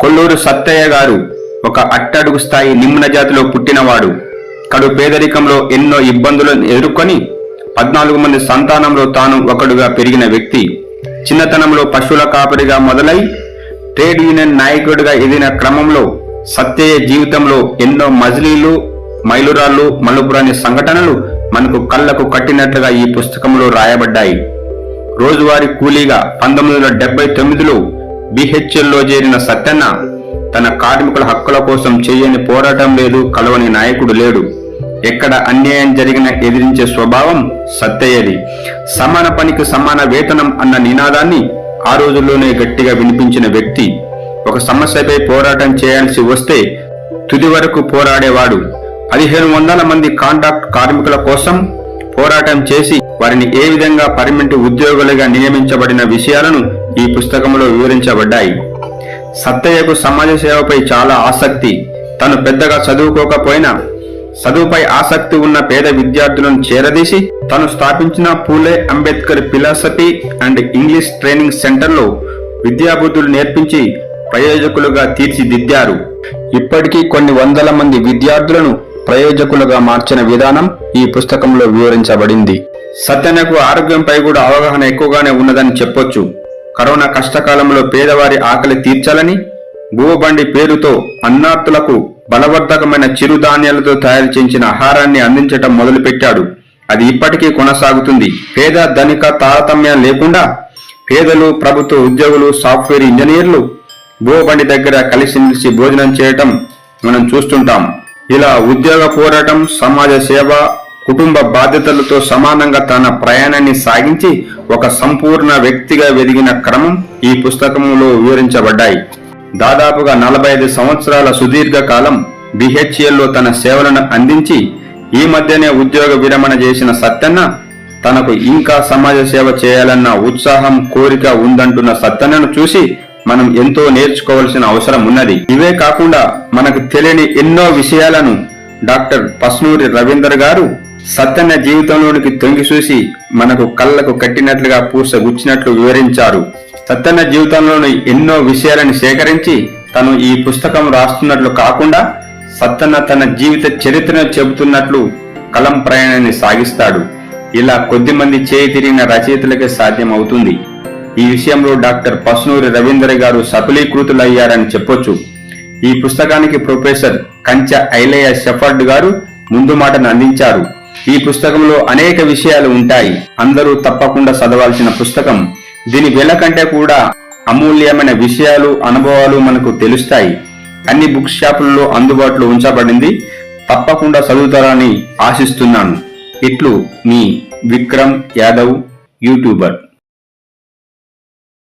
కొల్లూరు సత్తయ్య గారు ఒక అట్టడుగు స్థాయి నిమ్న జాతిలో పుట్టినవాడు. కడు పేదరికంలో ఎన్నో ఇబ్బందులను ఎదుర్కొని పద్నాలుగు మంది సంతానంలో తాను ఒకడుగా పెరిగిన వ్యక్తి. చిన్నతనంలో పశువుల కాపరిగా మొదలై ట్రేడ్ యూనియన్ నాయకుడిగా ఎదిగిన క్రమంలో సత్యయ్య జీవితంలో ఎన్నో మజిలీలు మైలురాళ్ళు మలుపురాని సంఘటనలు మనకు కళ్ళకు కట్టినట్లుగా ఈ పుస్తకంలో రాయబడ్డాయి. రోజువారీ కూలీగా పంతొమ్మిది వందల డెబ్బై తొమ్మిదిలో బిహెచ్ఎల్లో చేరిన సత్యన్న తన కార్మికుల హక్కుల కోసం చేయని పోరాటం లేదు కలవని నాయకుడు లేడు. ఎక్కడ అన్యాయం జరిగిన ఎదిరించే స్వభావం సత్తయ్యది సమాన పనికి సమాన వేతనం అన్న నినాదాన్ని ఆ రోజుల్లోనే గట్టిగా వినిపించిన వ్యక్తి. ఒక సమస్యపై పోరాటం చేయాల్సి వస్తే తుది వరకు పోరాడేవాడు. పదిహేను వందల మంది కాంట్రాక్ట్ కార్మికుల కోసం పోరాటం చేసి వారిని ఏ విధంగా పర్మనెంట్ ఉద్యోగులుగా నియమించబడిన విషయాలను ఈ పుస్తకంలో వివరించబడ్డాయి. సత్తయ్యకు సమాజ సేవపై చాలా ఆసక్తి. తను పెద్దగా చదువుకోకపోయినా చదువుపై ఆసక్తి ఉన్న పేద విద్యార్థులను చేరదీసి తను స్థాపించిన Phule Ambedkar philosophy and English training సెంటర్లో విద్యాబుద్ధులు నేర్పించి ప్రయోజకులుగా తీర్చిదిద్దారు. ఇప్పటికీ కొన్ని వందల మంది విద్యార్థులను ప్రయోజకులుగా మార్చిన విధానం ఈ పుస్తకంలో వివరించబడింది. సత్యనకు ఆరోగ్యంపై కూడా అవగాహన ఎక్కువగానే ఉన్నదని చెప్పొచ్చు. కరోనా కష్టకాలంలో పేదవారి ఆకలి తీర్చాలని భూబండి పేరుతో అన్నార్థులకు బలవర్ధకమైన చిరుధాన్యాలతో తయారు చేసిన ఆహారాన్ని అందించటం మొదలుపెట్టాడు. అది ఇప్పటికీ కొనసాగుతుంది. పేద ధనిక తారతమ్యం లేకుండా పేదలు ప్రభుత్వ ఉద్యోగులు సాఫ్ట్వేర్ ఇంజనీర్లు భూబండి దగ్గర కలిసిమెలిసి భోజనం చేయటం మనం చూస్తుంటాం. ఇలా ఉద్యోగ పోరాటం సమాజ సేవ కుటుంబ బాధ్యతలతో సమానంగా తన ప్రయాణాన్ని సాగించి ఒక సంపూర్ణ వ్యక్తిగా వెదిగిన క్రమం ఈ పుస్తకంలో వివరించబడ్డాయి. దాదాపుగా నలభై ఐదు సంవత్సరాల సుదీర్ఘ కాలం బిహెచ్ఎల్లో తన సేవలను అందించి ఈ మధ్యనే ఉద్యోగ విరమణ చేసిన సత్యన్న తనకు ఇంకా సమాజ సేవ చేయాలన్న ఉత్సాహం కోరిక ఉందంటున్న సత్యన్నను చూసి మనం ఎంతో నేర్చుకోవాల్సిన అవసరం ఉన్నది. ఇవే కాకుండా మనకు తెలియని ఎన్నో విషయాలను డాక్టర్ పస్నూరి రవీందర్ గారు సత్యన్న జీవితంలోనికి తొంగి చూసి మనకు కళ్ళకు కట్టినట్లుగా పూస గుచ్చినట్లు వివరించారు. సత్యన్న జీవితంలోని ఎన్నో విషయాలను సేకరించి తను ఈ పుస్తకం రాస్తున్నట్లు కాకుండా సత్తన్న తన జీవిత చరిత్రను చెబుతున్నట్లు కలం ప్రయాణాన్ని సాగిస్తాడు. ఇలా కొద్ది మంది చేయి తిరిగిన రచయితలకే సాధ్యమవుతుంది. ఈ విషయంలో డాక్టర్ పస్నూరి రవీంద్ర గారు సఫలీకృతులయ్యారని చెప్పొచ్చు. ఈ పుస్తకానికి ప్రొఫెసర్ కంచ ఐలయ్య షెఫర్డ్ గారు ముందు మాటను అందించారు. ఈ పుస్తకంలో అనేక విషయాలు ఉంటాయి. అందరూ తప్పకుండా చదవాల్సిన పుస్తకం. దీని వెల కంటే కూడా అమూల్యమైన విషయాలు అనుభవాలు మనకు తెలుస్తాయి. అన్ని బుక్ షాపుల్లో అందుబాటులో ఉంచబడింది. తప్పకుండా చదువుతారని ఆశిస్తున్నాను. ఇట్లు మీ విక్రమ్ యాదవ్ యూట్యూబర్.